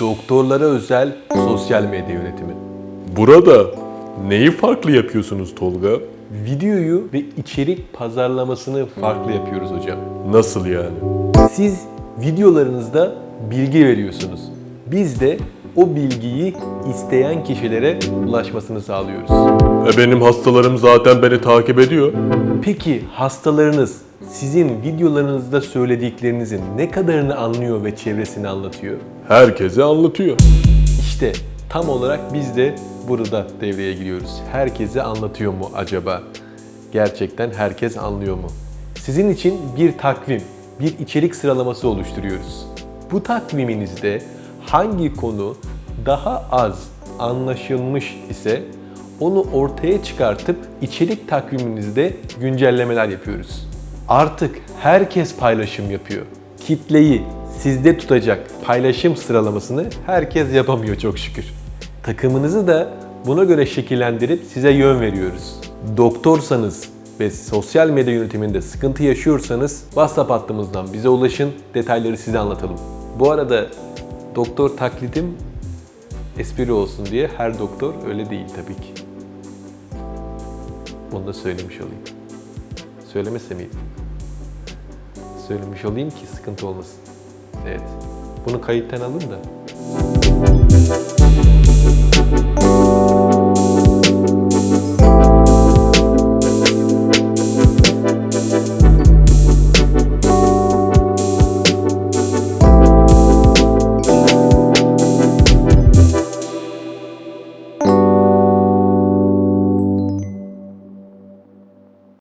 Doktorlara özel sosyal medya yönetimi. Burada neyi farklı yapıyorsunuz Tolga? Videoyu ve içerik pazarlamasını farklı yapıyoruz hocam. Nasıl yani? Siz videolarınızda bilgi veriyorsunuz. Biz de o bilgiyi isteyen kişilere ulaşmasını sağlıyoruz. E benim hastalarım zaten beni takip ediyor. Peki hastalarınız sizin videolarınızda söylediklerinizin ne kadarını anlıyor ve çevresini anlatıyor? Herkese anlatıyor. İşte tam olarak biz de burada devreye giriyoruz. Herkese anlatıyor mu acaba? Gerçekten herkes anlıyor mu? Sizin için bir takvim, bir içerik sıralaması oluşturuyoruz. Bu takviminizde hangi konu daha az anlaşılmış ise onu ortaya çıkartıp içerik takviminizde güncellemeler yapıyoruz. Artık herkes paylaşım yapıyor. Kitleyi sizde tutacak paylaşım sıralamasını herkes yapamıyor çok şükür. Takımınızı da buna göre şekillendirip size yön veriyoruz. Doktorsanız ve sosyal medya yönetiminde sıkıntı yaşıyorsanız WhatsApp hattımızdan bize ulaşın, detayları size anlatalım. Bu arada doktor taklidim espri olsun diye her doktor öyle değil tabii ki. Bunu da söylemiş olayım. Söylemese miydim? Söylemiş olayım ki sıkıntı olmasın. Evet. Bunu kayıttan alın da